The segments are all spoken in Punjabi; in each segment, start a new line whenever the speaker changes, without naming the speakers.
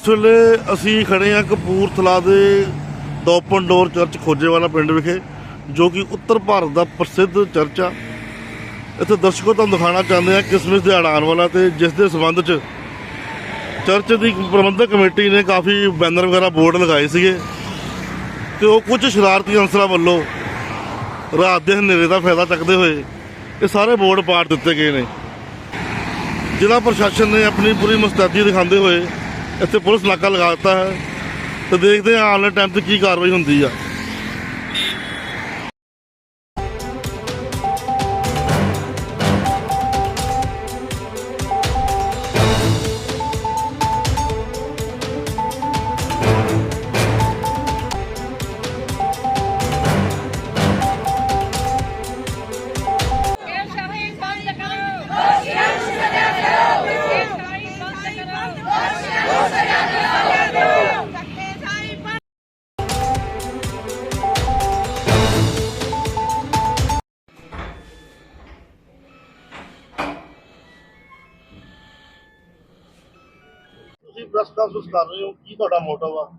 ਇਸ ਵੇਲੇ ਅਸੀਂ ਖੜੇ ਹਾਂ ਕਪੂਰਥਲਾ ਦੇ ਓਪਨ ਡੋਰ ਚਰਚ ਖੋਜੇਵਾਲਾ ਪਿੰਡ ਵਿਖੇ, ਜੋ ਕਿ ਉੱਤਰ ਭਾਰਤ ਦਾ ਪ੍ਰਸਿੱਧ ਚਰਚ ਆ। ਇੱਥੇ ਦਰਸ਼ਕੋ, ਤੁਹਾਨੂੰ ਦਿਖਾਉਣਾ ਚਾਹੁੰਦੇ ਆ ਕਿਸਮਿਸ ਦਿਹਾੜਾ ਆਉਣ ਵਾਲਾ ਤੇ ਜਿਸ ਦੇ ਸੰਬੰਧ 'ਚ ਚਰਚ ਦੀ ਪ੍ਰਬੰਧਕ ਕਮੇਟੀ ਨੇ ਕਾਫੀ ਬੈਨਰ ਵਗੈਰਾ, ਬੋਰਡ ਲਗਾਏ ਸੀਗੇ ਤੇ ਉਹ ਕੁਝ ਸ਼ਰਾਰਤੀ ਅਨਸਰਾਂ ਵੱਲੋਂ ਰਾਤ ਦੇ ਹਨੇਰੇ ਦਾ ਫਾਇਦਾ ਚੱਕਦੇ ਹੋਏ ਇਹ ਸਾਰੇ ਬੋਰਡ ਪਾੜ ਦਿੱਤੇ ਗਏ ਨੇ। ਜ਼ਿਲ੍ਹਾ ਪ੍ਰਸ਼ਾਸਨ ਨੇ ਆਪਣੀ ਪੂਰੀ ਮੁਸਤੈਦੀ ਦਿਖਾਉਂਦੇ ਹੋਏ ਇੱਥੇ ਪੁਲਿਸ ਨਾਕਾ ਲਗਾ ਦਿੱਤਾ ਹੈ। ਤੇ ਦੇਖਦੇ ਹਾਂ ਆਉਣ ਵਾਲੇ ਟਾਈਮ ਤੇ ਕੀ ਕਾਰਵਾਈ ਹੁੰਦੀ ਆ। ਤੁਸੀਂ ਕਰ ਰਹੇ ਹੋ? ਕੀ ਤੁਹਾਡਾ ਮੋਟਿਵ ਆ?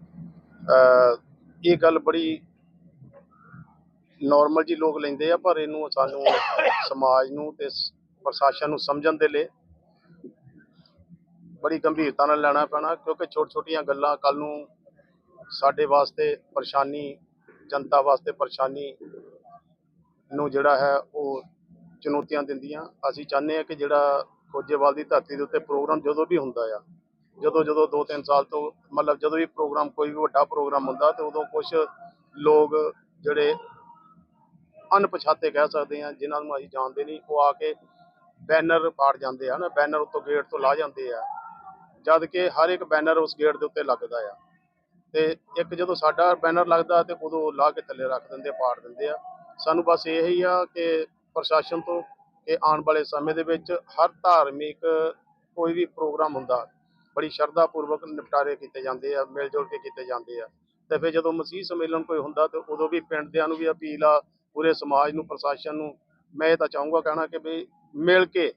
ਅਹ, ਇਹ ਗੱਲ ਬੜੀ ਨਾਰਮਲ ਜੀ ਲੋਕ ਲੈਂਦੇ ਆ, ਪਰ ਇਹਨੂੰ ਸਾਨੂੰ ਸਮਾਜ ਨੂੰ ਤੇ ਸ- ਪ੍ਰਸ਼ਾਸਨ ਨੂੰ ਸਮਝਣ ਦੇ ਲਈ ਬੜੀ ਗੰਭੀਰਤਾ ਨਾਲ ਲੈਣਾ ਪੈਣਾ, ਕਿਉਂਕਿ ਛੋਟ ਛੋਟੀਆਂ ਗੱਲਾਂ ਕੱਲ ਨੂੰ ਸਾਡੇ ਵਾਸਤੇ ਪਰੇਸ਼ਾਨੀ, ਜਨਤਾ ਵਾਸਤੇ ਪਰੇਸ਼ਾਨੀ ਨੂੰ ਜਿਹੜਾ ਹੈ ਉਹ ਚੁਣੌਤੀਆਂ ਦਿੰਦੀਆਂ। ਅਸੀਂ ਚਾਹੁੰਦੇ ਹਾਂ ਕਿ ਜਿਹੜਾ ਖੋਜੇਵਾਲ ਦੀ ਧਰਤੀ ਦੇ ਉੱਤੇ ਪ੍ਰੋਗਰਾਮ ਜਦੋਂ ਵੀ ਹੁੰਦਾ ਆ ਜਦੋਂ ਜਦੋਂ 2-3 ਸਾਲ ਤੋਂ ਮਤਲਬ ਜਦੋਂ ਵੀ ਪ੍ਰੋਗਰਾਮ ਕੋਈ ਵੀ ਵੱਡਾ ਪ੍ਰੋਗਰਾਮ ਹੁੰਦਾ ਤੇ ਉਦੋਂ ਕੁਝ ਲੋਕ ਜਿਹੜੇ ਅਣਪਛਾਤੇ ਕਹਿ ਸਕਦੇ ਆ, ਜਿਨ੍ਹਾਂ ਨੂੰ ਅਸੀਂ ਜਾਣਦੇ ਨਹੀਂ, ਉਹ ਆ ਕੇ ਬੈਨਰ ਪਾੜ ਜਾਂਦੇ ਆ ਨਾ ਬੈਨਰ ਉੱਤੋਂ ਗੇਟ ਤੋਂ ਲਾ ਜਾਂਦੇ ਆ। ਜਦ ਕਿ ਹਰ ਇੱਕ ਬੈਨਰ ਉਸ ਗੇਟ ਦੇ ਉੱਤੇ ਲੱਗਦਾ ਆ। ਤੇ ਇੱਕ ਜਦੋਂ ਸਾਡਾ ਬੈਨਰ ਲੱਗਦਾ ਤੇ ਉਦੋਂ ਲਾ ਕੇ ਥੱਲੇ ਰੱਖ ਦਿੰਦੇ ਪਾੜ ਦਿੰਦੇ ਆ। ਸਾਨੂੰ ਬਸ ਇਹੀ ਆ ਕਿ ਪ੍ਰਸ਼ਾਸਨ ਤੋਂ ਕਿ ਆਉਣ ਵਾਲੇ ਸਮੇਂ ਦੇ ਵਿੱਚ ਹਰ ਧਾਰਮਿਕ ਕੋਈ ਵੀ ਪ੍ਰੋਗਰਾਮ ਹੁੰਦਾ ਬੜੀ ਸ਼ਰਧਾ ਪੂਰਵਕ ਨਿਪਟਾਰੇ ਕੀਤੇ ਜਾਂਦੇ ਆ ਮਿਲ ਜੁਲ ਕੇ ਕੀਤੇ ਜਾਂਦੇ ਆ। ਤੇ ਫਿਰ ਜਦੋਂ ਮਸੀਹ ਸੰਮੇਲਨ ਕੋਈ ਹੁੰਦਾ ਤੇ ਉਦੋਂ ਵੀ ਪਿੰਡ ਦਿਆਂ ਨੂੰ ਵੀ ਅਪੀਲ ਆ, ਪੂਰੇ ਸਮਾਜ ਨੂੰ, ਪ੍ਰਸ਼ਾਸਨ ਨੂੰ। ਮੈਂ ਇਹ ਤਾਂ ਚਾਹੂੰਗਾ ਕਹਿਣਾ ਕਿ ਵੀ ਮਿਲ ਕੇ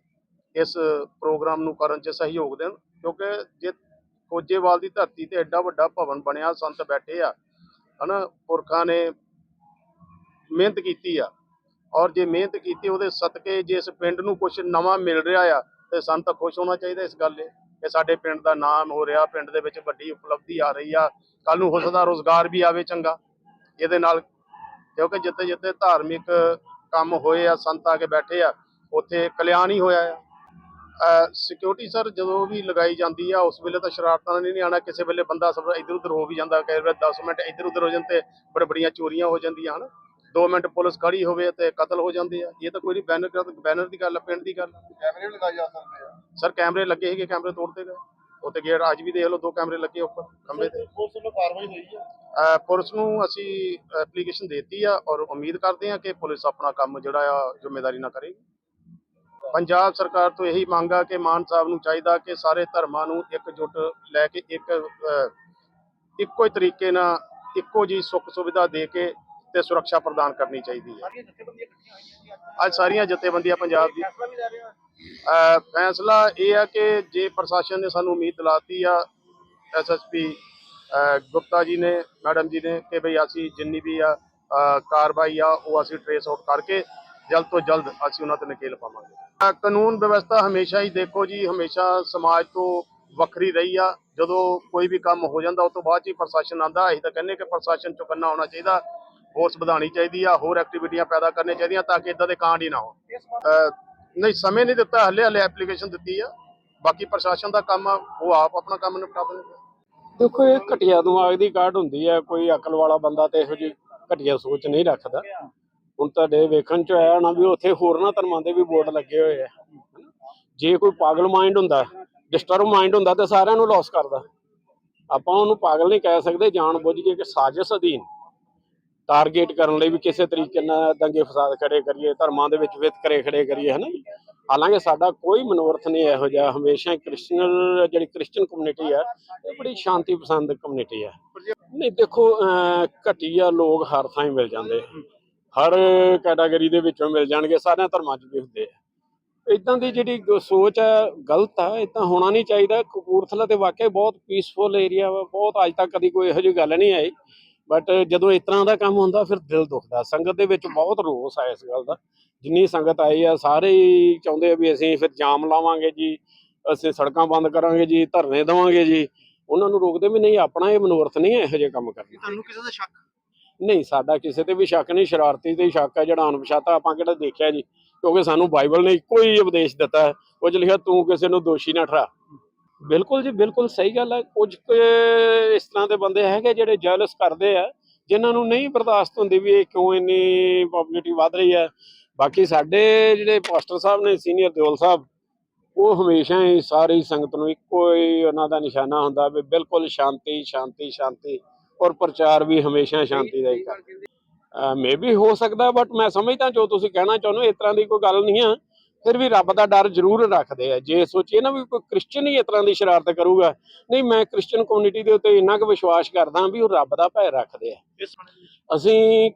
ਇਸ ਪ੍ਰੋਗਰਾਮ ਨੂੰ ਕਰਨ 'ਚ ਸਹਿਯੋਗ ਦੇਣ, ਕਿਉਂਕਿ ਜੇ ਕੋਜੇਵਾਲ ਦੀ ਧਰਤੀ ਤੇ ਐਡਾ ਵੱਡਾ ਭਵਨ ਬਣਿਆ, ਸੰਤ ਬੈਠੇ ਆ, ਹਨਾ, ਪੁਰਖਾਂ ਨੇ ਮਿਹਨਤ ਕੀਤੀ ਆ। ਔਰ ਜੇ ਮਿਹਨਤ ਕੀਤੀ, ਉਹਦੇ ਸਦਕੇ ਜੇ ਇਸ ਪਿੰਡ ਨੂੰ ਕੁਝ ਨਵਾਂ ਮਿਲ ਰਿਹਾ ਆ, ਤੇ ਸੰਤ ਖੁਸ਼ ਹੋਣਾ ਚਾਹੀਦਾ ਇਸ ਗੱਲ 'ਤੇ। ਇਹ ਸਾਡੇ ਪਿੰਡ ਦਾ ਨਾਮ ਹੋ ਰਿਹਾ, ਪਿੰਡ ਦੇ ਵਿੱਚ ਵੱਡੀ ਉਪਲਬਧੀ ਆ ਰਹੀ ਆ। ਕੱਲ ਨੂੰ ਹੋ ਸਕਦਾ ਰੋਜ਼ਗਾਰ ਵੀ ਆਵੇ ਚੰਗਾ। ਇਹਦੇ ਨਾਲ ਕਿਉਂਕਿ ਜਿੱਥੇ ਜਿੱਥੇ ਧਾਰਮਿਕ ਕੰਮ ਹੋਏ ਆ, ਸੰਤ ਆ ਕੇ ਬੈਠੇ ਆ, ਉੱਥੇ ਕਲਿਆਣ ਹੀ ਹੋਇਆ ਆ। ਸਿਕਿਉਰਿਟੀ ਸਰ ਜਦੋਂ ਵੀ ਲਗਾਈ ਜਾਂਦੀ ਆ, ਉਸ ਵੇਲੇ ਤਾਂ ਸ਼ਰਾਰਤਾਂ ਨਾਲ ਨਹੀਂ ਆਣਾ ਕਿਸੇ ਵੇਲੇ ਬੰਦਾ ਸਭ ਇੱਧਰ ਉੱਧਰ ਹੋ ਵੀ ਜਾਂਦਾ, ਕਈ ਵਾਰ 10 ਮਿੰਟ ਇੱਧਰ ਉੱਧਰ ਹੋ ਜਾਂਦੇ ਤੇ ਬੜੇ ਬੜੀਆਂ ਚੋਰੀਆਂ ਹੋ ਜਾਂਦੀਆਂ, ਹਨ। 2 ਮਿੰਟ ਪੁਲਿਸ ਖੜੀ ਹੋਵੇ ਤੇ ਕਤਲ ਹੋ ਜਾਂਦੇ ਆ। ਇਹ ਤਾਂ ਕੋਈ ਨਹੀਂ, ਬੈਨਰ ਬੈਨਰ ਦੀ ਗੱਲ ਆ, ਪਿੰਡ ਦੀ ਗੱਲ
ਕੈਮਰੇ ਲਗਾਏ ਜਾ ਸਕਦੇ ਆ।
ਸਰ ਕੈਮਰੇ ਲੱਗੇ ਸੀਗੇ ਕੈਮਰੇ ਤੋੜਦੇ ਗਏ। ਉੱਤੇ ਗੇਟ ਅੱਜ ਵੀ ਦੇਖ ਲਓ ਦੋ ਕੈਮਰੇ ਲੱਗੇ ਉੱਪਰ ਖੰਭੇ ਤੇ।
ਉਸ ਵੱਲੋਂ ਕਾਰਵਾਈ ਹੋਈ
ਅਹ ਪੁਲਿਸ ਨੂੰ ਅਸੀਂ ਐਪਲੀਕੇਸ਼ਨ ਦੇਤੀ ਆ ਔਰ ਉਮੀਦ ਕਰਦੇ ਹਾਂ ਕਿ ਪੁਲਿਸ ਆਪਣਾ ਕੰਮ ਜਿਹੜਾ ਆ ਜ਼ਿੰਮੇਵਾਰੀ ਨਾਲ ਕਰੇਗੀ। ਪੰਜਾਬ ਸਰਕਾਰ ਤੋਂ ਇਹੀ ਮੰਗ ਆ ਕਿ ਮਾਨ ਸਾਹਿਬ ਨੂੰ ਚਾਹੀਦਾ ਕਿ ਸਾਰੇ ਧਰਮਾਂ ਨੂੰ ਇਕਜੁੱਟ ਲੈ ਕੇ ਇੱਕ ਇੱਕੋ ਹੀ ਤਰੀਕੇ ਨਾਲ ਇੱਕੋ ਜੀ ਸੁੱਖ ਸੁਵਿਧਾ ਦੇ ਕੇ ਤੇ ਸੁਰੱਖਿਆ ਪ੍ਰਦਾਨ ਕਰਨੀ ਚਾਹੀਦੀ ਹੈ। ਅੱਜ ਸਾਰੀਆਂ ਜਥੇਬੰਦੀਆਂ ਪੰਜਾਬ ਦੀ।
ਫੈਸਲਾ
ਇਹ ਆ ਕਿ ਜੇ ਪ੍ਰਸ਼ਾਸਨ ਨੇ ਸਾਨੂੰ ਉਮੀਦ ਦਿਲਾਤੀ ਆ ਐਸਐਸਪੀ ਗੁਪਤਾ ਜੀ ਨੇ, ਮੈਡਮ ਜੀ ਨੇ ਕਿ ਭਈ ਅਸੀਂ ਜਿੰਨੀ ਵੀ ਆ ਕਾਰਵਾਈ ਆ, ਉਹ ਅਸੀਂ ਟਰੇਸ ਆਊਟ ਕਰਕੇ ਜਲਦ ਤੋਂ ਜਲਦ ਅਸੀਂ ਉਹਨਾਂ ਤੇ ਨਕੇਲ ਪਾਵਾਂਗੇ। ਕਾਨੂੰਨ ਵਿਵਸਥਾ ਹਮੇਸ਼ਾ ਹੀ ਦੇਖੋ ਜੀ, ਹਮੇਸ਼ਾ ਸਮਾਜ ਤੋਂ ਵੱਖਰੀ ਰਹੀ ਆ। ਜਦੋਂ ਕੋਈ ਵੀ ਕੰਮ ਹੋ ਜਾਂਦਾ ਉਸ ਤੋਂ ਬਾਅਦ 'ਚ ਹੀ ਪ੍ਰਸ਼ਾਸਨ ਆਂਦਾ ਅਸੀਂ ਤਾਂ ਕਹਿੰਦੇ ਕਿ ਪ੍ਰਸ਼ਾਸਨ ਚੁਕੰਨਾ ਹੋਣਾ ਚਾਹੀਦਾ। ਫੋਰਸ ਵਧਾਉਣੀ ਚਾਹੀਦੀ ਆ, ਹੋਰ ਐਕਟੀਵਿਟੀਆਂ ਪੈਦਾ ਕਰਨੀਆਂ ਚਾਹੀਦੀਆਂ ਤਾਂ ਕਿ ਇਦਾਂ ਦੇ ਕਾਂਡ ਹੀ ਨਾ ਹੋਣ। ਨਹੀਂ, ਸਮੇਂ ਨਹੀਂ ਦਿੱਤਾ, ਹਲੇ ਹਲੇ ਐਪਲੀਕੇਸ਼ਨ ਦਿੱਤੀ ਆ। ਬਾਕੀ ਪ੍ਰਸ਼ਾਸਨ ਦਾ ਕੰਮ ਆ, ਉਹ ਆਪ ਆਪਣਾ ਕੰਮ ਨਿਪਟਾ ਦੇਣਗੇ।
ਦੇਖੋ, ਇਹ ਘਟੀਆ ਦਿਮਾਗ ਦੀ ਕਾਢ ਹੁੰਦੀ ਹੈ ਕੋਈ ਅਕਲ ਵਾਲਾ ਬੰਦਾ ਤੇ ਇਹੋ ਜਿਹੀ ਘਟੀਆ ਸੋਚ ਨਹੀਂ ਰੱਖਦਾ। ਹੁਣ ਤੁਹਾਡੇ ਵੇਖਣ ਚ ਆਇਆ ਨਾ ਵੀ ਉੱਥੇ ਹੋਰਨਾਂ ਧਰਮਾਂ ਦੇ ਵੀ ਬੋਰਡ ਲੱਗੇ ਹੋਏ ਆ। ਜੇ ਕੋਈ ਪਾਗਲ ਮਾਈਂਡ ਹੁੰਦਾ ਡਿਸਟਰਬ ਮਾਈਂਡ ਹੁੰਦਾ ਤੇ ਸਾਰਿਆਂ ਨੂੰ ਲਾਸ ਕਰਦਾ। ਆਪਾਂ ਉਹਨੂੰ ਪਾਗਲ ਨਹੀਂ ਕਹਿ ਸਕਦੇ ਜਾਣ ਬੁੱਝ ਕੇ ਕਿ ਸਾਜ਼ਿਸ਼ ਅਧੀਨ। ਟਾਰਗੇਟ ਕਰਨ ਲਈ ਵੀ ਕਿਸੇ ਤਰੀਕੇ ਨਾਲ ਦੰਗੇ ਫਸਾਦ ਖੜੇ ਕਰੀਏ, ਧਰਮਾਂ ਦੇ ਵਿੱਚ ਵਿਤਕਰੇ ਖੜੇ ਕਰੀਏ, ਹਨਾ ਜੀ। ਹਾਲਾਂਕਿ ਸਾਡਾ ਕੋਈ ਮਨੋਰਥ ਨਹੀਂ ਇਹੋ ਜਿਹਾ, ਹਮੇਸ਼ਾ ਹੀ ਜਿਹੜੀ ਕ੍ਰਿਸਚੀਅਨ ਕਮਿਊਨਿਟੀ ਹੈ ਇਹ ਬੜੀ ਸ਼ਾਂਤੀ ਪਸੰਦ ਕਮਿਊਨਿਟੀ ਹੈ ਨਹੀਂ, ਦੇਖੋ ਘਟੀਆ ਲੋਕ ਹਰ ਥਾਂ ਹੀ ਮਿਲ ਜਾਂਦੇ। ਹਰ ਕੈਟਾਗਰੀ ਦੇ ਵਿੱਚੋਂ ਮਿਲ ਜਾਣਗੇ, ਸਾਰਿਆਂ ਧਰਮਾਂ 'ਚ ਵੀ ਹੁੰਦੇ ਆ। ਇਦਾਂ ਦੀ ਜਿਹੜੀ ਸੋਚ ਹੈ ਗਲਤ ਆ ਇਦਾਂ ਹੋਣਾ ਨਹੀਂ ਚਾਹੀਦਾ। ਕਪੂਰਥਲਾ ਤੇ ਵਾਕਿਆ ਬਹੁਤ ਪੀਸਫੁਲ ਏਰੀਆ ਵਾ, ਬਹੁਤ ਅੱਜ ਤੱਕ ਕਦੀ ਕੋਈ ਇਹੋ ਜਿਹੀ ਗੱਲ ਨਹੀਂ ਆਈ। ਬਟ ਜਦੋਂ ਇਸ ਤਰ੍ਹਾਂ ਦਾ ਕੰਮ ਹੁੰਦਾ ਫਿਰ ਦਿਲ ਦੁਖਦਾ। ਸੰਗਤ ਦੇ ਵਿੱਚ ਬਹੁਤ ਰੋਸ ਆ ਇਸ ਗੱਲ ਦਾ। ਜਿੰਨੀ ਸੰਗਤ ਆਈ ਆ ਸਾਰੇ ਹੀ ਚਾਹੁੰਦੇ ਆ ਵੀ ਅਸੀਂ ਫਿਰ ਜਾਮ ਲਾਵਾਂਗੇ ਜੀ ਅਸੀਂ ਸੜਕਾਂ ਬੰਦ ਕਰਾਂਗੇ ਜੀ ਧਰਨੇ ਦੇਵਾਂਗੇ ਜੀ। ਉਹਨਾਂ ਨੂੰ ਰੋਕਦੇ ਵੀ ਨਹੀਂ ਆਪਣਾ ਇਹ ਮਨੋਰਥ ਨਹੀਂ ਹੈ ਇਹੋ ਜਿਹੇ ਕੰਮ ਕਰਨਾ
ਤੁਹਾਨੂੰ ਕਿਸੇ ਦਾ ਸ਼ੱਕ?
ਨਹੀਂ ਸਾਡਾ ਕਿਸੇ ਤੇ ਵੀ ਸ਼ੱਕ ਨਹੀਂ ਸ਼ਰਾਰਤੀ ਤੇ ਸ਼ੱਕ ਹੈ ਜਿਹੜਾ ਅਣਪਛਾਤਾ ਆਪਾਂ ਕਿਹੜਾ ਦੇਖਿਆ ਜੀ। ਕਿਉਂਕਿ ਸਾਨੂੰ ਬਾਈਬਲ ਨੇ ਇੱਕੋ ਹੀ ਉਪਦੇਸ਼ ਦਿੱਤਾ ਉਹ 'ਚ ਲਿਖਿਆ ਤੂੰ ਕਿਸੇ ਨੂੰ ਦੋਸ਼ੀ ਨਾ ਠਹਿਰਾ ਬਿਲਕੁਲ ਜੀ, ਬਿਲਕੁਲ ਸਹੀ ਗੱਲ ਹੈ। ਕੁਝ ਇਸ ਤਰ੍ਹਾਂ ਦੇ ਬੰਦੇ ਹੈਗੇ ਜਿਹੜੇ ਜੈਲਸ ਕਰਦੇ ਆ, ਜਿਨ੍ਹਾਂ ਨੂੰ ਨਹੀਂ ਬਰਦਾਸ਼ਤ ਹੁੰਦੀ ਵੀ ਇਹ ਕਿਉਂ ਇੰਨੀ ਪਬਲਿਸਿਟੀ ਵੱਧ ਰਹੀ ਹੈ। ਬਾਕੀ ਸਾਡੇ ਜਿਹੜੇ ਪਾਸਟਰ ਸਾਹਿਬ ਨੇ ਸੀਨੀਅਰ ਦਿਓਲ ਸਾਹਿਬ, ਉਹ ਹਮੇਸ਼ਾ ਹੀ ਸਾਰੀ ਸੰਗਤ ਨੂੰ ਇੱਕੋ ਹੀ ਉਹਨਾਂ ਦਾ ਨਿਸ਼ਾਨਾ ਹੁੰਦਾ ਵੀ ਬਿਲਕੁਲ ਸ਼ਾਂਤੀ ਸ਼ਾਂਤੀ ਸ਼ਾਂਤੀ ਔਰ ਪ੍ਰਚਾਰ ਵੀ ਹਮੇਸ਼ਾ ਸ਼ਾਂਤੀ ਦਾ ਹੀ ਕਰ। ਮੇ ਵੀ ਹੋ ਸਕਦਾ ਬਟ ਮੈਂ ਸਮਝਦਾ ਜੋ ਤੁਸੀਂ ਕਹਿਣਾ ਚਾਹੁੰਦੇ ਹੋ, ਇਸ ਤਰ੍ਹਾਂ ਦੀ ਕੋਈ ਗੱਲ ਨਹੀਂ ਆ। ਫਿਰ ਵੀ ਰੱਬ ਦਾ ਡਰ ਜ਼ਰੂਰ ਰੱਖਦੇ ਆ। ਜੇ ਸੋਚੀਏ ਨਾ ਵੀ ਕੋਈ ਕ੍ਰਿਸਚੀਅਨ ਹੀ ਇਸ ਤਰ੍ਹਾਂ ਦੀ ਸ਼ਰਾਰਤ ਕਰੂਗਾ ਨਹੀਂ ਮੈਂ ਕ੍ਰਿਸਚੀਅਨ ਕਮਿਊਨਿਟੀ ਦੇ ਉੱਤੇ ਇੰਨਾ ਕੁ ਵਿਸ਼ਵਾਸ ਕਰਦਾ ਵੀ ਉਹ ਰੱਬ ਦਾ ਭੈ ਰੱਖਦੇ ਆ। ਅਸੀਂ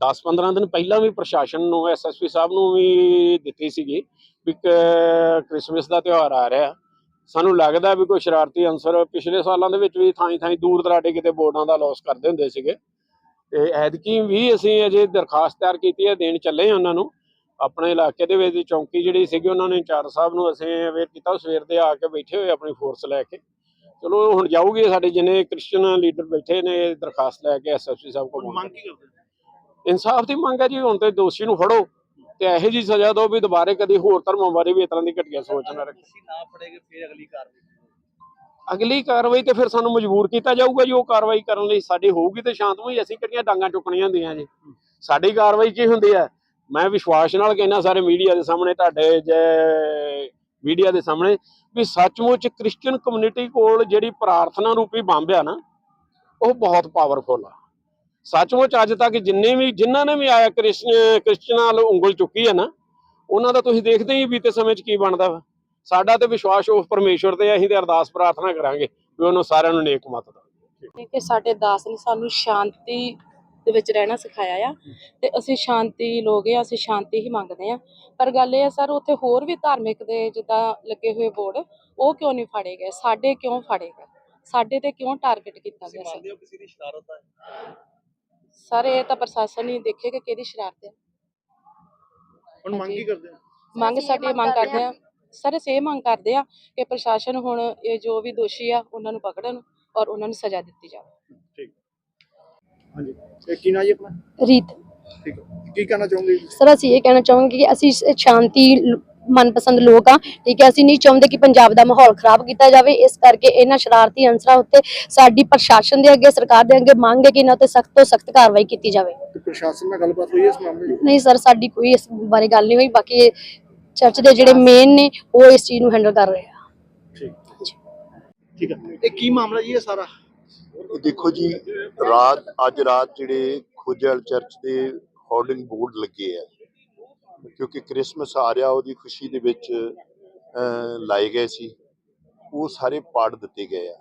10-15 ਦਿਨ ਪਹਿਲਾਂ ਵੀ ਪ੍ਰਸ਼ਾਸਨ ਨੂੰ ਐਸਐਸਪੀ ਸਾਹਿਬ ਨੂੰ ਵੀ ਦਿੱਤੀ ਸੀਗੀ ਵੀ ਕ੍ਰਿਸਮਸ ਦਾ ਤਿਉਹਾਰ ਆ ਰਿਹਾ। ਸਾਨੂੰ ਲੱਗਦਾ ਵੀ ਕੋਈ ਸ਼ਰਾਰਤੀ ਅਨਸਰ ਪਿਛਲੇ ਸਾਲਾਂ ਦੇ ਵਿੱਚ ਵੀ ਥਾਂ ਥਾਂ ਦੂਰ ਦਰਾਡੇ ਕਿਤੇ ਬੋਰਡਾਂ ਦਾ ਲਾਸ ਕਰਦੇ ਹੁੰਦੇ ਸੀਗੇ। ਤੇ ਐਤਕੀ ਵੀ ਅਸੀਂ ਅਜੇ ਦਰਖਾਸਤ ਤਿਆਰ ਕੀਤੀ ਹੈ ਦੇਣ ਚੱਲੇ ਉਹਨਾਂ ਨੂੰ। ਆਪਣੇ ਇਲਾਕੇ ਦੇ ਵਿੱਚ ਚੌਂਕੀ ਜਿਹੜੀ ਸੀਗੀ ਉਹਨਾਂ ਨੇ ਇੰਚਾਰਜ ਸਾਹਿਬ ਨੂੰ ਅਸੀਂ ਅਵੇਅਰ ਕੀਤਾ ਸਵੇਰ ਦੇ ਆ ਕੇ ਬੈਠੇ ਹੋਏ ਆਪਣੀ ਫੋਰਸ ਲੈ ਕੇ। ਚਲੋ ਹੁਣ ਜਾਊਗੇ ਸਾਡੇ ਜਿੰਨੇ ਕ੍ਰਿਸਚੀਅਨ ਲੀਡਰ ਬੈਠੇ ਨੇ ਦਰਖਾਸਤ ਲੈ ਕੇ ਐਸਐਸਪੀ ਸਾਹਿਬ ਕੋਲ।
ਮੰਗ ਕੀ ਕਰਦੇ?
ਇਨਸਾਫ ਦੀ ਮੰਗ ਹੈ ਜੀ ਹੁਣ ਤੇ ਦੋਸ਼ੀ ਨੂੰ ਫੜੋ ਤੇ ਇਹੋ ਜੀ ਸਜ਼ਾ ਦਿਓ ਵੀ ਦੁਬਾਰੇ ਕਦੀ ਹੋਰ ਧਰਮਾਂ ਬਾਰੇ ਵੀ ਇਸ ਤਰ੍ਹਾਂ ਦੀ ਘਟੀਆ ਸੋਚ ਨਾ ਰੱਖੇ।
ਤੁਸੀਂ ਨਾ ਫੜੇਗੇ ਫਿਰ ਅਗਲੀ ਕਾਰਵਾਈ
ਅਗਲੀ ਕਾਰਵਾਈ ਤੇ ਫਿਰ ਸਾਨੂੰ ਮਜਬੂਰ ਕੀਤਾ ਜਾਊਗਾ ਜੀ ਉਹ ਕਾਰਵਾਈ ਕਰਨ ਲਈ ਸਾਡੀ ਹੋਊਗੀ ਤੇ ਸ਼ਾਂਤਮਈ ਅਸੀਂ ਕਿਹੜੀਆਂ ਡਾਂਗਾਂ ਚੁੱਕਣੀਆਂ ਹੁੰਦੀਆਂ ਜੀ। ਸਾਡੀ ਕਾਰਵਾਈ ਕੀ ਹੁੰਦੀ ਹੈ? ਮੈਂ ਵਿਸ਼ਵਾਸ ਨਾਲ ਕਹਿੰਦਾ ਸਾਰੇ ਮੀਡੀਆ ਦੇ ਸਾਹਮਣੇ, ਤੁਹਾਡੇ ਜੇ ਮੀਡੀਆ ਦੇ ਸਾਹਮਣੇ ਵੀ ਸੱਚਮੁੱਚ ਕ੍ਰਿਸਚੀਅਨ ਕਮਿਊਨਿਟੀ ਕੋਲ ਜਿਹੜੀ ਪ੍ਰਾਰਥਨਾ ਰੂਪੀ ਬੰਬ ਆ ਨਾ, ਉਹ ਬਹੁਤ ਪਾਵਰਫੁਲ ਆ। ਸੱਚਮੁੱਚ ਅੱਜ ਤੱਕ ਜਿੰਨੇ ਵੀ, ਜਿਨ੍ਹਾਂ ਨੇ ਵੀ ਆਇਆ ਕ੍ਰਿਸਚਨਾਂ ਵੱਲ ਉਂਗਲ ਚੁੱਕੀ ਹੈ ਨਾ, ਉਹਨਾਂ ਦਾ ਤੁਸੀਂ ਦੇਖਦੇ ਹੀ ਬੀਤੇ ਸਮੇਂ 'ਚ ਕੀ ਬਣਦਾ ਵਾ। ਸਾਡਾ ਤੇ ਵਿਸ਼ਵਾਸ ਉਸ ਪਰਮੇਸ਼ਵਰ ਤੇ ਅਸੀਂ ਤੇ ਅਰਦਾਸ ਪ੍ਰਾਰਥਨਾ ਕਰਾਂਗੇ ਵੀ ਉਹਨੂੰ ਸਾਰਿਆਂ ਨੂੰ ਨੇਕ ਮਤ ਦੇ
ਕਿ ਸਾਡੇ ਦਾਸ ਨੇ ਸਾਨੂੰ ਸ਼ਾਂਤੀ ਦੇ ਵਿੱਚ ਰਹਿਣਾ ਸਿਖਾਇਆ ਆ। ਤੇ ਅਸੀਂ ਸ਼ਾਂਤੀ ਲੋਕ ਆ ਅਸੀਂ ਸ਼ਾਂਤੀ ਹੀ ਮੰਗਦੇ ਆ। ਪਰ ਗੱਲ ਇਹ ਆ ਸਰ ਉੱਥੇ ਹੋਰ ਵੀ ਧਾਰਮਿਕ ਦੇ ਜਿੱਦਾਂ ਲੱਗੇ ਹੋਏ ਬੋਰਡ ਉਹ ਕਿਉਂ ਨਹੀਂ ਫਾੜੇ ਗਏ? ਸਾਡੇ ਕਿਉਂ ਫਾੜੇ ਗਏ? ਸਾਡੇ ਤੇ ਕਿਉਂ ਟਾਰਗੇਟ ਕੀਤਾ ਗਿਆ ਸਰ?
ਕਿਸੇ ਦੀ ਸ਼ਰਾਰਤ ਹੈ
ਸਰ ਇਹ ਤਾਂ ਪ੍ਰਸ਼ਾਸਨ ਹੀ ਦੇਖੇ ਕਿ ਕਿਹਦੀ ਸ਼ਰਾਰਤ ਹੈ
ਹੁਣ ਮੰਗ ਕੀ ਕਰਦੇ ਹੋ
ਮੰਗ ਸਾਡੀ ਮੰਗ ਕਰਦੇ ਆ। ਸਰ ਇਹ ਮੰਗ ਕਰਦੇ ਆ ਕਿ ਪ੍ਰਸ਼ਾਸਨ ਹੁਣ ਇਹ ਜੋ ਵੀ ਦੋਸ਼ੀ ਆ ਉਹਨਾਂ ਨੂੰ ਪਕੜਨ ਔਰ ਉਹਨਾਂ ਨੂੰ ਸਜ਼ਾ ਦਿੱਤੀ ਜਾਵੇ।
ਹਾਂਜੀ। ਇਹ ਕੀ ਨਾ ਜੀ ਆਪਣਾ?
ਰੀਤ।
ਠੀਕ ਹੈ। ਕੀ ਕਹਿਣਾ ਚਾਹੋਗੇ ਜੀ?
ਸਰ ਅਸੀਂ ਇਹ ਕਹਿਣਾ ਚਾਹਾਂਗੇ ਕਿ ਅਸੀਂ ਸ- ਸ਼ਾਂਤੀ ਲ- ਮਨਪਸੰਦ ਲੋਕ ਆ ਠੀਕ ਹੈ ਅਸੀਂ ਨਹੀਂ ਚਾਹੁੰਦੇ ਕਿ ਪੰਜਾਬ ਦਾ ਮਾਹੌਲ ਖਰਾਬ ਕੀਤਾ ਜਾਵੇ। ਇਸ ਕਰਕੇ ਇਹਨਾਂ ਸ਼ਰਾਰਤੀ ਅਨਸਰਾਂ ਉੱਤੇ ਸਾਡੀ ਪ੍ਰਸ਼ਾਸਨ ਦੇ ਅੱਗੇ ਸਰਕਾਰ ਦੇ ਅੱਗੇ ਮੰਗ ਹੈ ਕਿ ਇਹਨਾਂ ਉੱਤੇ ਸਖਤ ਤੋਂ ਸਖਤ ਕਾਰਵਾਈ ਕੀਤੀ ਜਾਵੇ।
ਤੇ ਪ੍ਰਸ਼ਾਸਨ ਨਾਲ ਗੱਲਬਾਤ ਹੋਈ ਹੈ ਇਸ ਮਾਮਲੇ 'ਚ
ਨਹੀਂ ਸਰ ਸਾਡੀ ਕੋਈ ਇਸ ਬਾਰੇ ਗੱਲ ਨਹੀਂ ਹੋਈ। ਬਾਕੀ ਇਹ ਚਰਚ ਦੇ ਜਿਹੜੇ ਮੇਨ ਨੇ ਉਹ ਇਸ ਚੀਜ਼ ਨੂੰ ਹੈਂਡਲ ਕਰ ਰਹੇ ਆ।
ਠੀਕ। ਠੀਕ ਹੈ। ਇਹ ਕੀ ਮਾਮਲਾ ਜੀ ਇਹ ਸਾਰਾ?
ਦੇਖੋ ਜੀ, ਰਾਤ, ਅੱਜ ਰਾਤ ਜਿਹੜੇ ਖੋਜਲ ਚਰਚ ਦੇ ਹੋਰਡਿੰਗ ਬੋਰਡ ਲੱਗੇ ਆ। ਕਿਉਂਕਿ ਕ੍ਰਿਸਮਸ ਆ ਰਿਹਾ, ਉਹਦੀ ਖੁਸ਼ੀ ਦੇ ਵਿੱਚ ਲਾਏ ਗਏ ਸੀ। ਉਹ ਸਾਰੇ ਪਾੜ ਦਿੱਤੇ ਗਏ ਆ।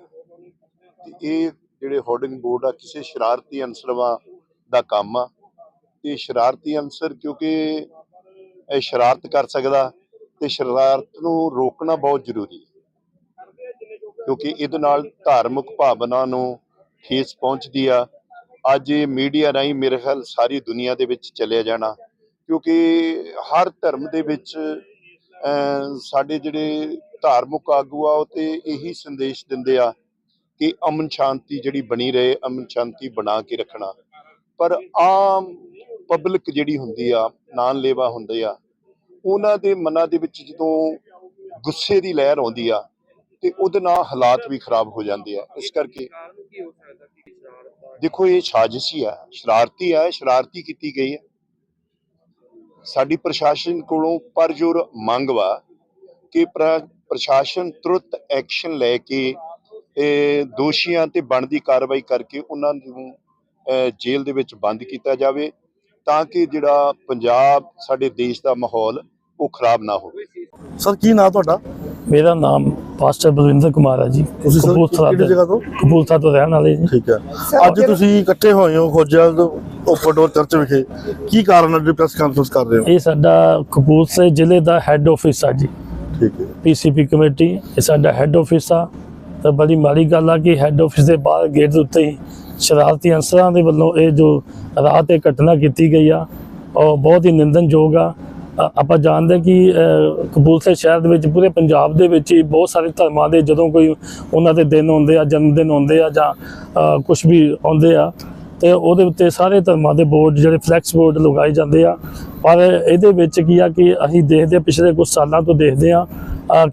ਤੇ ਇਹ ਜਿਹੜੇ ਹੋਰਡਿੰਗ ਬੋਰਡ ਆ, ਕਿਸੇ ਸ਼ਰਾਰਤੀ ਅਨਸਰਵਾ ਦਾ ਕੰਮ ਆ। ਤੇ ਸ਼ਰਾਰਤੀ ਅਨਸਰ ਕਿਉਂਕਿ ਇਹ ਸ਼ਰਾਰਤ ਕਰ ਸਕਦਾ, ਤੇ ਸ਼ਰਾਰਤ ਨੂੰ ਰੋਕਣਾ ਬਹੁਤ ਜ਼ਰੂਰੀ ਹੈ ਕਿਉਂਕਿ ਇਹਦੇ ਨਾਲ ਧਾਰਮਿਕ ਭਾਵਨਾ ਨੂੰ ਠੇਸ ਪਹੁੰਚਦੀ ਆ। ਅੱਜ ਇਹ ਮੀਡੀਆ ਰਾਹੀਂ ਮੇਰੇ ਖਿਆਲ ਸਾਰੀ ਦੁਨੀਆ ਦੇ ਵਿੱਚ ਚੱਲਿਆ ਜਾਣਾ। ਕਿਉਂਕਿ ਹਰ ਧਰਮ ਦੇ ਵਿੱਚ ਸਾਡੇ ਜਿਹੜੇ ਧਾਰਮਿਕ ਆਗੂ ਆ, ਉਹ ਤੇ ਇਹੀ ਸੰਦੇਸ਼ ਦਿੰਦੇ ਆ ਕਿ ਅਮਨ ਸ਼ਾਂਤੀ ਜਿਹੜੀ ਬਣੀ ਰਹੇ, ਅਮਨ ਸ਼ਾਂਤੀ ਬਣਾ ਕੇ ਰੱਖਣਾ। ਪਰ ਆਮ ਪਬਲਿਕ ਜਿਹੜੀ ਹੁੰਦੀ ਆ ਨਾਨ ਲੇਵਾ ਹੁੰਦੇ ਆ, ਉਹਨਾਂ ਦੇ ਮਨਾਂ ਦੇ ਵਿੱਚ ਜਦੋਂ ਗੁੱਸੇ ਦੀ ਲਹਿਰ ਆਉਂਦੀ ਆ ਤੇ ਉਹਦੇ ਨਾਲ ਹਾਲਾਤ ਵੀ ਖਰਾਬ ਹੋ ਜਾਂਦੇ ਆ। ਇਸ ਕਰਕੇ ਦੇਖੋ ਇਹ ਸਾਜ਼ਿਸ਼ ਹੀ ਆ ਸ਼ਰਾਰਤੀ ਆ ਸ਼ਰਾਰਤੀ ਕੀਤੀ ਗਈ ਹੈ ਸਾਡੀ ਪ੍ਰਸ਼ਾਸਨ ਕੋਲੋਂ ਪਰਜੋਰ ਮੰਗ ਵਾ ਕਿ ਪ੍ਰਸ਼ਾਸਨ ਤੁਰੰਤ ਐਕਸ਼ਨ ਲੈ ਕੇ ਇਹ ਦੋਸ਼ੀਆਂ ਤੇ ਬਣਦੀ ਕਾਰਵਾਈ ਕਰਕੇ ਉਹਨਾਂ ਨੂੰ ਅਹ, ਜੇਲ੍ਹ ਦੇ ਵਿੱਚ ਬੰਦ ਕੀਤਾ ਜਾਵੇ ਤਾਂ ਕਿ ਜਿਹੜਾ ਪੰਜਾਬ ਸਾਡੇ ਦੇਸ਼ ਦਾ ਮਾਹੌਲ ਉਹ ਖਰਾਬ ਨਾ ਹੋਵੇ।
ਸਰ ਕੀ ਨਾਂ ਤੁਹਾਡਾ?
ਮੇਰਾ ਨਾਮ ਪਾਸਟਰ ਬਲਵਿੰਦਰ ਕੁਮਾਰ ਹੈ ਜੀ।
ਤੁਸੀਂ ਸਰ
ਕਪੂਰਥਲਾ
ਕਿਹੜੀ ਜਗ੍ਹਾ ਤੋਂ?
ਕਪੂਰਥਲਾ ਤੋਂ ਰਹਿਣ ਵਾਲੇ ਜੀ।
ਠੀਕ ਹੈ। ਅੱਜ ਤੁਸੀਂ ਇਕੱਠੇ ਹੋਏ ਹੋ ਖੋਜਲ ਓਪਨ ਡੋਰ ਚਰਚ ਵਿਖੇ। ਕੀ ਕਾਰਨ ਹੈ ਜਿਹੜੀ ਪ੍ਰੈਸ ਕਾਨਫਰੰਸ ਕਰ ਰਹੇ ਹੋ?
ਇਹ ਸਾਡਾ ਕਪੂਰਥਲੇ ਜ਼ਿਲ੍ਹੇ ਦਾ ਹੈੱਡ ਆਫਿਸ ਆ ਜੀ।
ਠੀਕ ਹੈ।
ਪੀਸੀਪੀ ਕਮੇਟੀ ਇਹ ਸਾਡਾ ਹੈੱਡ ਆਫਿਸ ਆ। ਤਾਂ ਬੜੀ ਮਾੜੀ ਗੱਲ ਆ ਕਿ ਹੈੱਡ ਆਫਿਸ ਦੇ ਬਾਹਰ ਗੇਟ ਦੇ ਉੱਤੇ ਹੀ ਸ਼ਰਾਰਤੀ ਅਨਸਰਾਂ ਦੇ ਵੱਲੋਂ ਇਹ ਜੋ ਰਾਤ ਇਹ ਘਟਨਾ ਕੀਤੀ ਗਈ ਆ ਉਹ ਬਹੁਤ ਹੀ ਨਿੰਦਨਯੋਗ ਆ। ਆਪਾਂ ਜਾਣਦੇ ਕਿ ਅ, ਕਪੂਰਥਲੇ ਸ਼ਹਿਰ ਦੇ ਵਿੱਚ ਪੂਰੇ ਪੰਜਾਬ ਦੇ ਵਿੱਚ ਹੀ ਬਹੁਤ ਸਾਰੇ ਧਰਮਾਂ ਦੇ ਜਦੋਂ ਕੋਈ ਉਹਨਾਂ ਦੇ ਦਿਨ ਹੁੰਦੇ ਆ ਜਨਮ ਦਿਨ ਹੁੰਦੇ ਆ ਜਾਂ ਕੁਝ ਵੀ ਆਉਂਦੇ ਆ ਤੇ ਉਹਦੇ ਉੱਤੇ ਸਾਰੇ ਧਰਮਾਂ ਦੇ ਬੋਰਡ ਜਿਹੜੇ ਫਲੈਕਸ ਬੋਰਡ ਲਗਾਏ ਜਾਂਦੇ ਆ। ਪਰ ਇਹਦੇ ਵਿੱਚ ਕੀ ਆ ਕਿ ਅਸੀਂ ਦੇਖਦੇ ਹਾਂ ਪਿਛਲੇ ਕੁਝ ਸਾਲਾਂ ਤੋਂ ਦੇਖਦੇ ਆ ਆ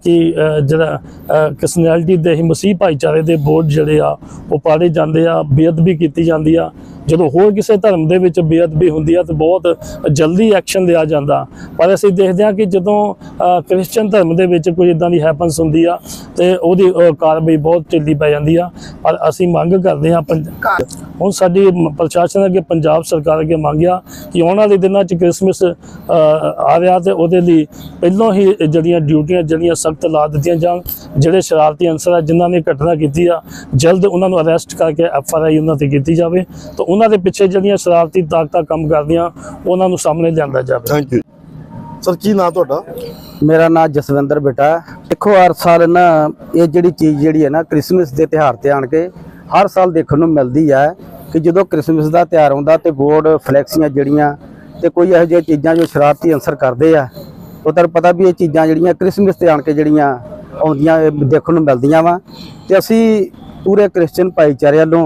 ਕਿ ਜਿਹੜਾ ਕ੍ਰਿਸਚੀਅਨਿਟੀ ਦੇ ਹੀ ਮਸੀਹ ਭਾਈਚਾਰੇ ਦੇ ਬੋਰਡ ਜਿਹੜੇ ਆ ਉਹ ਪਾੜੇ ਜਾਂਦੇ ਆ ਬੇਅਦਬੀ ਕੀਤੀ ਜਾਂਦੀ ਆ। ਜਦੋਂ ਹੋਰ ਕਿਸੇ ਧਰਮ ਦੇ ਵਿੱਚ ਬੇਅਦਬੀ ਹੁੰਦੀ ਆ ਤਾਂ ਬਹੁਤ ਜਲਦੀ ਐਕਸ਼ਨ ਲਿਆ ਜਾਂਦਾ। ਪਰ ਅਸੀਂ ਦੇਖਦੇ ਆ ਕਿ ਜਦੋਂ ਅ, ਕ੍ਰਿਸਚੀਅਨ ਧਰਮ ਦੇ ਵਿੱਚ ਕੋਈ ਇਦਾਂ ਦੀ ਹੈਪਨਸ ਹੁੰਦੀ ਆ ਤੇ ਉਹਦੀ ਕਾਰਵਾਈ ਬਹੁਤ ਢਿੱਲੀ ਪੈ ਜਾਂਦੀ ਆ। ਪਰ ਅਸੀਂ ਮੰਗ ਕਰਦੇ ਆ ਹੁਣ ਸਾਡੀ ਪ੍ਰਸ਼ਾਸਨ ਅੱਗੇ ਪੰਜਾਬ ਸਰਕਾਰ ਅੱਗੇ ਮੰਗਿਆ ਕਿ ਆਉਣ ਵਾਲੇ ਦਿਨਾਂ 'ਚ ਕ੍ਰਿਸਮਸ ਆ ਰਿਹਾ ਤੇ ਉਹਦੇ ਲਈ ਪਹਿਲਾਂ ਹੀ ਜਿਹੜੀਆਂ ਡਿਊਟੀਆਂ ਜਿਹੜੀਆਂ ਸਖਤ ਲਾ ਦਿੱਤੀਆਂ ਜਾਣ ਜਿਹੜੇ ਸ਼ਰਾਰਤੀ ਅਨਸਰ ਆ ਜਿਨ੍ਹਾਂ ਨੇ ਘਟਨਾ ਕੀਤੀ ਆ ਜਲਦ ਉਹਨਾਂ ਨੂੰ ਅਰੈਸਟ ਕਰਕੇ ਐਫ ਆਰ ਆਈ ਉਹਨਾਂ ਤੇ ਕੀਤੀ ਜਾਵੇ ਤੇ ਉਹਨਾਂ ਦੇ ਪਿੱਛੇ ਜਿਹੜੀਆਂ ਸ਼ਰਾਰਤੀ ਤਾਕਤਾਂ ਕੰਮ ਕਰਦੀਆਂ ਉਹਨਾਂ ਨੂੰ ਸਾਹਮਣੇ ਲਿਆਂਦਾ ਜਾਵੇ।
ਥੈਂਕ ਯੂ ਸਰ ਕੀ ਨਾਂ ਤੁਹਾਡਾ?
ਮੇਰਾ ਨਾਮ ਜਸਵਿੰਦਰ ਬੇਟਾ ਹੈ। ਦੇਖੋ ਹਰ ਸਾਲ ਨਾ ਇਹ ਜਿਹੜੀ ਚੀਜ਼ ਜਿਹੜੀ ਹੈ ਨਾ ਕ੍ਰਿਸਮਸ ਦੇ ਤਿਉਹਾਰ ਤੇ ਆਣ ਕੇ ਹਰ ਸਾਲ ਦੇਖਣ ਨੂੰ ਮਿਲਦੀ ਹੈ ਕਿ ਜਦੋਂ ਕ੍ਰਿਸਮਸ ਦਾ ਤਿਉਹਾਰ ਆਉਂਦਾ ਤੇ ਬੋਰਡ ਫਲੈਕਸੀਆਂ ਜਿਹੜੀਆਂ ਤੇ ਕੋਈ ਇਹੋ ਜਿਹੀਆਂ ਚੀਜ਼ਾਂ ਜੋ ਸ਼ਰਾਰਤੀ ਅਨਸਰ ਕਰਦੇ ਆ ਉਹ ਤੁਹਾਨੂੰ ਪਤਾ ਵੀ ਇਹ ਚੀਜ਼ਾਂ ਜਿਹੜੀਆਂ ਕ੍ਰਿਸਮਸ ਤੇ ਆਣ ਕੇ ਜਿਹੜੀਆਂ ਆਉਂਦੀਆਂ ਦੇਖਣ ਨੂੰ ਮਿਲਦੀਆਂ ਵਾ। ਤੇ ਅਸੀਂ ਪੂਰੇ ਕ੍ਰਿਸਚੀਅਨ ਭਾਈਚਾਰੇ ਵੱਲੋਂ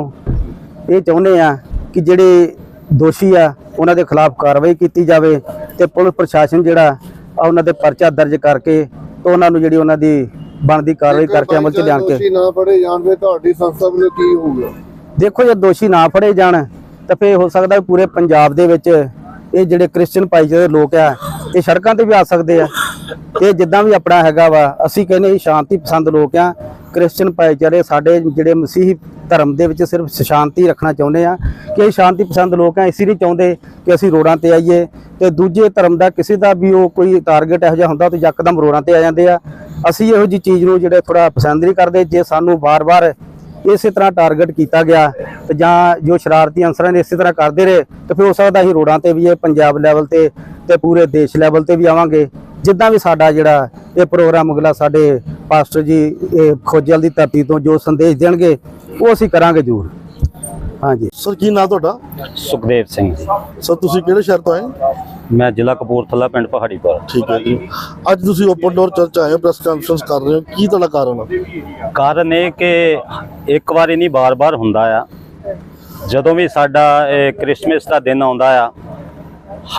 ਇਹ ਚਾਹੁੰਦੇ ਆ ਕਿ ਜਿਹੜੇ ਦੋਸ਼ੀ ਆ ਉਹਨਾਂ ਦੇ ਖਿਲਾਫ ਕਾਰਵਾਈ ਕੀਤੀ ਜਾਵੇ ਤੇ ਪੁਲਿਸ ਪ੍ਰਸ਼ਾਸਨ ਜਿਹੜਾ ਆ ਉਹਨਾਂ ਦੇ ਪਰਚਾ ਦਰਜ ਕਰਕੇ ਤੇ ਉਹਨਾਂ ਨੂੰ ਜਿਹੜੀ ਉਹਨਾਂ ਦੀ ਬਣਦੀ ਕਾਰਵਾਈ ਕਰਕੇ ਅਮਲ ਚ ਲਿਆਣ ਕੇ
ਦੋਸ਼ੀ ਨਾ ਫੜੇ ਜਾਣ ਤੇ ਤੁਹਾਡੀ ਸੰਸਥਾ ਵੱਲੋਂ ਕੀ ਹੋਊਗਾ?
ਦੇਖੋ ਜੇ ਦੋਸ਼ੀ ਨਾ ਫੜੇ ਜਾਣ ਤਾਂ ਫੇਰ ਹੋ ਸਕਦਾ ਪੂਰੇ ਪੰਜਾਬ ਦੇ ਵਿੱਚ ਇਹ ਜਿਹੜੇ ਕ੍ਰਿਸਚੀਅਨ ਭਾਈਚਾਰੇ ਦੇ ਲੋਕ ਆ, ਇਹ ਸੜਕਾਂ ਤੇ ਵੀ ਆ ਸਕਦੇ ਆ। ਤੇ ਜਿੱਦਾਂ ਵੀ ਆਪਣਾ ਹੈਗਾ ਵਾ, ਅਸੀਂ ਕਹਿੰਦੇ ਜੀ ਸ਼ਾਂਤੀ ਪਸੰਦ ਲੋਕ ਆ। ਕ੍ਰਿਸਚੀਅਨ ਭਾਈਚਾਰੇ ਸਾਡੇ ਜਿਹੜੇ ਮਸੀਹੀ ਧਰਮ ਦੇ ਵਿੱਚ ਸਿਰਫ ਸ਼ਾਂਤੀ ਰੱਖਣਾ ਚਾਹੁੰਦੇ ਆ ਕਿ ਇਹ ਸ਼ਾਂਤੀ ਪਸੰਦ ਲੋਕ ਆ ਇਸੇ ਲਈ ਚਾਹੁੰਦੇ ਕਿ ਅਸੀਂ ਰੋਡਾਂ ਤੇ ਆਈਏ ਤੇ ਦੂਜੇ ਧਰਮ ਦਾ ਕਿਸੇ ਦਾ ਵੀ ਉਹ ਕੋਈ ਟਾਰਗੇਟ ਇਹੋ ਜਿਹਾ ਹੁੰਦਾ ਤਾਂ ਯਕਦਮ ਰੋਡਾਂ ਤੇ ਆ ਜਾਂਦੇ ਆ। ਅਸੀਂ ਇਹੋ ਜੀ ਚੀਜ਼ ਨੂੰ ਜਿਹੜੇ ਥੋੜਾ ਪਸੰਦ ਨਹੀਂ ਕਰਦੇ, ਜੇ ਸਾਨੂੰ ਵਾਰ-ਵਾਰ ਇਸੇ ਤਰ੍ਹਾਂ ਟਾਰਗੇਟ ਕੀਤਾ ਗਿਆ ਤੇ ਜਾਂ ਜੋ ਸ਼ਰਾਰਤੀ ਅਨਸਰਾਂ ਨੇ ਇਸੇ ਤਰ੍ਹਾਂ ਕਰਦੇ ਰਹੇ ਤੇ ਫਿਰ ਹੋ ਸਕਦਾ ਅਸੀਂ ਰੋਡਾਂ ਤੇ ਵੀ ਇਹ ਪੰਜਾਬ ਲੈਵਲ ਤੇ ਤੇ ਪੂਰੇ ਦੇਸ਼ ਲੈਵਲ ਤੇ ਵੀ ਆਵਾਂਗੇ। ਜਿੱਦਾਂ ਵੀ ਸਾਡਾ ਜਿਹੜਾ ਇਹ ਪ੍ਰੋਗਰਾਮ ਅਗਲਾ ਸਾਡੇ ਪਾਸਟਰ ਜੀ ਇਹ ਖੋਜਲ ਦੀ ਧਰਤੀ ਤੋਂ ਜੋ ਸੰਦੇਸ਼ ਦੇਣਗੇ ਉਹ ਅਸੀਂ ਕਰਾਂਗੇ ਜ਼ਰੂਰ। ਹਾਂਜੀ।
ਸਰ ਕੀ ਨਾਂ ਤੁਹਾਡਾ?
ਸੁਖਦੇਵ ਸਿੰਘ
ਸਰ ਤੁਸੀਂ ਕਿਹੜੇ ਸ਼ਹਿਰ ਤੋਂ ਆਏ?
ਮੈਂ ਜ਼ਿਲ੍ਹਾ ਕਪੂਰਥਲਾ ਪਿੰਡ ਪਹਾੜੀਪੁਰ।
ਠੀਕ ਹੈ ਜੀ। ਅੱਜ ਤੁਸੀਂ ਓਪਨ ਡੋਰ ਚਰਚ ਆਏ ਹੋ ਪ੍ਰੈਸ ਕਾਨਫਰੰਸ ਕਰ ਰਹੇ ਹੋ। ਕੀ ਤੁਹਾਡਾ ਕਾਰਨ ਹੈ
ਕਾਰਨ ਇਹ ਕਿ ਇੱਕ ਵਾਰੀ ਨਹੀਂ ਬਾਰ-ਬਾਰ ਹੁੰਦਾ ਆ। ਜਦੋਂ ਵੀ ਸਾਡਾ ਇਹ ਕ੍ਰਿਸਮਸ ਦਾ ਦਿਨ ਆਉਂਦਾ ਆ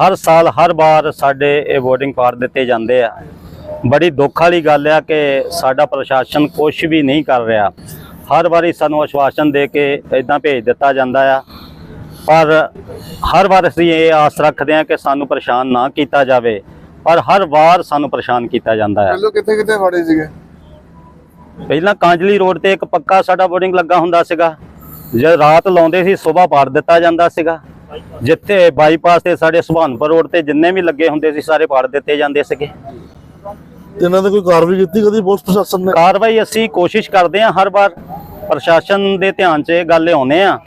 ਹਰ ਸਾਲ ਹਰ ਵਾਰ ਸਾਡੇ ਇਹ VOTING ਪਾੜ ਦਿੱਤੇ ਜਾਂਦੇ ਆ। ਬੜੀ ਦੁੱਖ ਵਾਲੀ ਗੱਲ ਆ ਕਿ ਸਾਡਾ ਪ੍ਰਸ਼ਾਸਨ ਕੁਝ ਵੀ ਨਹੀਂ ਕਰ ਰਿਹਾ। ਹਰ ਵਾਰੀ ਸਾਨੂੰ ਆਸ਼ਵਾਸਨ ਦੇ ਕੇ ਇਦਾਂ ਭੇਜ ਦਿੱਤਾ ਜਾਂਦਾ ਆ। ਪਰ ਹਰ ਵਾਰ ਅਸੀਂ ਇਹ ਆਸ ਰੱਖਦੇ ਹਾਂ ਕਿ ਸਾਨੂੰ ਪਰੇਸ਼ਾਨ ਨਾ ਕੀਤਾ ਜਾਵੇ ਪਰ ਹਰ ਵਾਰ ਸਾਨੂੰ ਪਰੇਸ਼ਾਨ ਕੀਤਾ ਜਾਂਦਾ ਹੈ।
ਪਹਿਲਾਂ ਕਿੱਥੇ ਕਿੱਥੇ ਫੜੇ ਸੀਗੇ?
ਪਹਿਲਾਂ ਕਾਂਜਲੀ ਰੋਡ ਤੇ ਇੱਕ ਪੱਕਾ ਸਾਡਾ ਬੋਰਡਿੰਗ ਲੱਗਾ ਹੁੰਦਾ ਸੀਗਾ। ਜੇ ਰਾਤ ਲਾਉਂਦੇ ਸੀ ਸਵੇਰ ਪਾੜ ਦਿੱਤਾ ਜਾਂਦਾ ਸੀਗਾ। ਜਿੱਥੇ ਬਾਈਪਾਸ ਤੇ ਸਾਡੇ ਸੁਭਾਨਪੁਰ ਰੋਡ ਤੇ ਜਿੰਨੇ ਵੀ ਲੱਗੇ ਹੁੰਦੇ ਸੀ ਸਾਰੇ ਪਾੜ ਦਿੱਤੇ ਜਾਂਦੇ ਸੀਗੇ।
ਤੇ ਇਹਨਾਂ ਤੇ ਕੋਈ ਕਾਰਵਾਈ ਕੀਤੀ ਕਦੀ ਪੁਲਿਸ ਪ੍ਰਸ਼ਾਸਨ ਨੇ?
ਕਾਰਵਾਈ ਅਸੀਂ ਕੋਸ਼ਿਸ਼ ਕਰਦੇ ਹਾਂ ਹਰ ਵਾਰ। ਪ੍ਰਸ਼ਾਸਨ ਦੇ ਧਿਆਨ 'ਚ ਇਹ ਗੱਲ ਲਿਆਉਂਦੇ ਆ।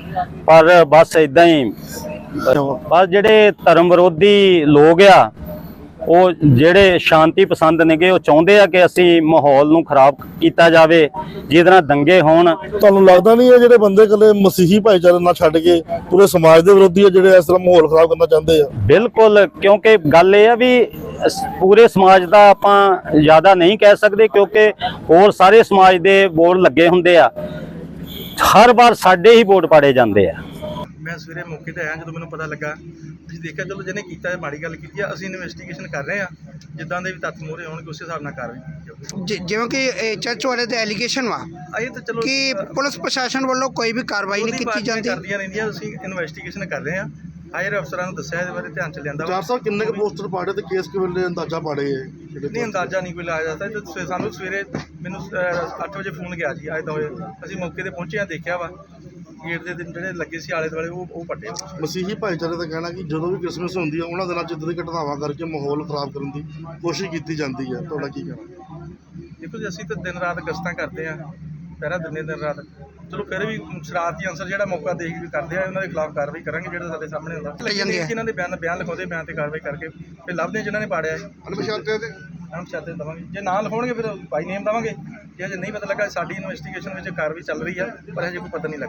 ਪਰ ਬਸ ਇਦਾਂ ਹੀ। ਬਸ ਜਿਹੜੇ ਧਰਮ ਵਿਰੋਧੀ ਲੋਕ ਆ ਉਹ ਜਿਹੜੇ ਸ਼ਾਂਤੀ ਪਸੰਦ ਨੇਗੇ ਉਹ ਚਾਹੁੰਦੇ ਆ ਕਿ ਅਸੀਂ ਮਾਹੌਲ ਨੂੰ ਖਰਾਬ ਕੀਤਾ ਜਾਵੇ ਜਿਹਦੇ ਨਾਲ ਦੰਗੇ ਹੋਣ।
ਤੁਹਾਨੂੰ ਲੱਗਦਾ ਨਹੀਂ ਇਹ ਜਿਹੜੇ ਬੰਦੇ ਇਕੱਲੇ ਮਸੀਹੀ ਭਾਈਚਾਰੇ ਨਾਲ ਛੱਡ ਕੇ ਪੂਰੇ ਸਮਾਜ ਦੇ ਵਿਰੋਧੀ ਆ ਜਿਹੜੇ ਇਸ ਤਰ੍ਹਾਂ ਮਾਹੌਲ ਖਰਾਬ ਕਰਨਾ ਚਾਹੁੰਦੇ ਆ?
ਬਿਲਕੁਲ ਕਿਉਂਕਿ ਗੱਲ ਇਹ ਆ ਵੀ ਪੂਰੇ ਸਮਾਜ ਦਾ ਆਪਾਂ ਜ਼ਿਆਦਾ ਨਹੀਂ ਕਹਿ ਸਕਦੇ ਕਿਉਂਕਿ ਹੋਰ ਸਾਰੇ ਸਮਾਜ ਦੇ ਬੋਰਡ ਲੱਗੇ ਹੁੰਦੇ ਆ। ਹਰ ਵਾਰ ਸਾਡੇ ਹੀ ਵੋਟ ਪਾੜੇ ਜਾਂਦੇ ਆ।
ਮੈਂ ਸਵੇਰੇ ਮੌਕੇ ਤੇ ਆਇਆ ਜਦੋਂ ਮੈਨੂੰ ਪਤਾ ਲੱਗਾ ਅਸੀਂ ਦੇਖਿਆ ਚਲੋ ਜਿਹਨੇ ਕੀਤਾ ਹੈ ਮਾੜੀ ਗੱਲ ਕੀਤੀ ਆ ਅਸੀਂ ਇਨਵੈਸਟੀਗੇਸ਼ਨ ਕਰ ਰਹੇ ਆ ਜਿੱਦਾਂ ਦੇ ਵੀ ਤੱਥ ਮੋਰੇ ਆਉਣਗੇ ਉਸੇ ਹਿਸਾਬ ਨਾਲ ਕਾਰਵਾਈ ਜਾਊਗੀ।
ਜਿਵੇਂ ਕਿ ਇਹ ਚਰਚ ਵਾਲੇ ਦੇ ਐਲੀਗੇਸ਼ਨ ਵਾ
ਅਸੀਂ ਤਾਂ ਚਲੋ
ਕਿ ਪੁਲਿਸ ਪ੍ਰਸ਼ਾਸਨ ਵੱਲੋਂ ਕੋਈ ਵੀ ਕਾਰਵਾਈ ਨਹੀਂ ਕੀਤੀ ਜਾਂਦੀ।
ਕਰਦੀਆਂ ਰਹਿੰਦੀਆਂ ਅਸੀਂ ਇਨਵੈਸਟੀਗੇਸ਼ਨ ਕਰ ਰਹੇ ਆ। ਹਾਇਰ ਅਫਸਰਾਂ ਨੂੰ ਦੱਸਿਆ ਇਹਦੇ ਬਾਰੇ ਧਿਆਨ ਚ ਲਿਆਂਦਾ ਵਾ।
ਚਾਰ ਸਾਹਿਬ ਕਿੰਨੇ ਕੁ ਪੋਸਟਰ ਪਾੜੇ ਤੇ ਕੇਸ ਕਿਵੇਂ ਅੰਦਾਜ਼ਾ ਪਾੜੇ ਇਹ?
ਨਹੀਂ ਅੰਦਾਜ਼ਾ ਨਹੀਂ ਕੋਈ ਲਾਇਆ ਜਾਂਦਾ। ਤੇ ਸਵੇ- ਸਾਨੂੰ ਸਵੇਰੇ ਮੈਨੂੰ 8 ਵਜੇ ਫੋਨ ਗਿਆ ਜੀ ਅੱਜ ਤਾਂ ਹੋਏ ਅਸੀਂ ਮੌਕੇ ਤੇ ਪਹੁੰਚੇ ਆ ਦੇਖਿਆ ਵਾ। ਗੇਟ ਦੇ ਦਿਨ ਜਿਹੜੇ ਲੱਗੇ ਸੀ ਆਲੇ ਦੁਆਲੇ ਉਹ ਉਹ ਪੱਟੇ
ਮਸੀਹੀ ਭਾਈਚਾਰੇ ਦਾ ਕਹਿਣਾ ਕਿ ਜਦੋਂ ਵੀ ਕ੍ਰਿਸਮਸ ਹੁੰਦੀ ਹੈ ਉਹਨਾਂ ਦਿਨਾਂ 'ਚ ਇਦਾਂ ਦੀ ਘਟਨਾਵਾਂ ਕਰਕੇ ਮਾਹੌਲ ਖਰਾਬ ਕਰਨ ਦੀ ਕੋਸ਼ਿਸ਼ ਕੀਤੀ ਜਾਂਦੀ ਹੈ ਤੁਹਾਡਾ ਕੀ ਕਹਿਣਾ?
ਇਹ ਦੇਖੋ ਜੀ ਅਸੀਂ ਤਾਂ ਦਿਨ ਰਾਤ ਗਸ਼ਤਾਂ ਕਰਦੇ ਆ। ਪਹਿਰਾ ਦਿਨੇ ਦਿਨ ਰਾਤ। ਚਲੋ ਫਿਰ ਵੀ ਸ਼ਰਾਰਤੀ ਅਨਸਰ ਜਿਹੜਾ ਮੌਕਾ ਦੇਖ ਕੇ ਕਰਦੇ ਆ ਉਹਨਾਂ ਦੇ ਖਿਲਾਫ ਕਾਰਵਾਈ ਕਰਾਂਗੇ ਜਿਹੜਾ ਸਾਡੇ ਸਾਹਮਣੇ ਹੁੰਦਾ।
ਜਾਂਦੀ ਹੈ।
ਜਿਨ੍ਹਾਂ ਦੇ ਬਿਆਨ ਬਿਆਨ ਲਿਖਾਉਂਦੇ ਬਿਆਨ ਤੇ ਕਾਰਵਾਈ ਕਰਕੇ ਫਿਰ ਲੱਭਦੇ ਜਿਨ੍ਹਾਂ ਨੇ ਪਾੜਿਆ
ਅਨੁਸ਼ਾਤੇ ਦੇ
ਅਨੁਸ਼ਾਤੇ ਦਵਾਂਗੇ। ਜੇ ਨਾ ਲਿਖਾਉਣਗੇ ਫਿਰ ਬਾਈ ਨੇਮ ਦਵਾਂਗੇ। ਜੇ ਅਜੇ ਨਹੀਂ ਪਤਾ ਲੱਗਾ ਸਾਡੀ ਇਨਵੈਸਟੀਗੇਸ਼ਨ ਵਿੱਚ ਕਾਰਵਾਈ ਚੱਲ ਰਹੀ ਆ ਪਰ ਹਜੇ ਕੋਈ ਪਤਾ ਨਹੀਂ ਲੱਗਾ।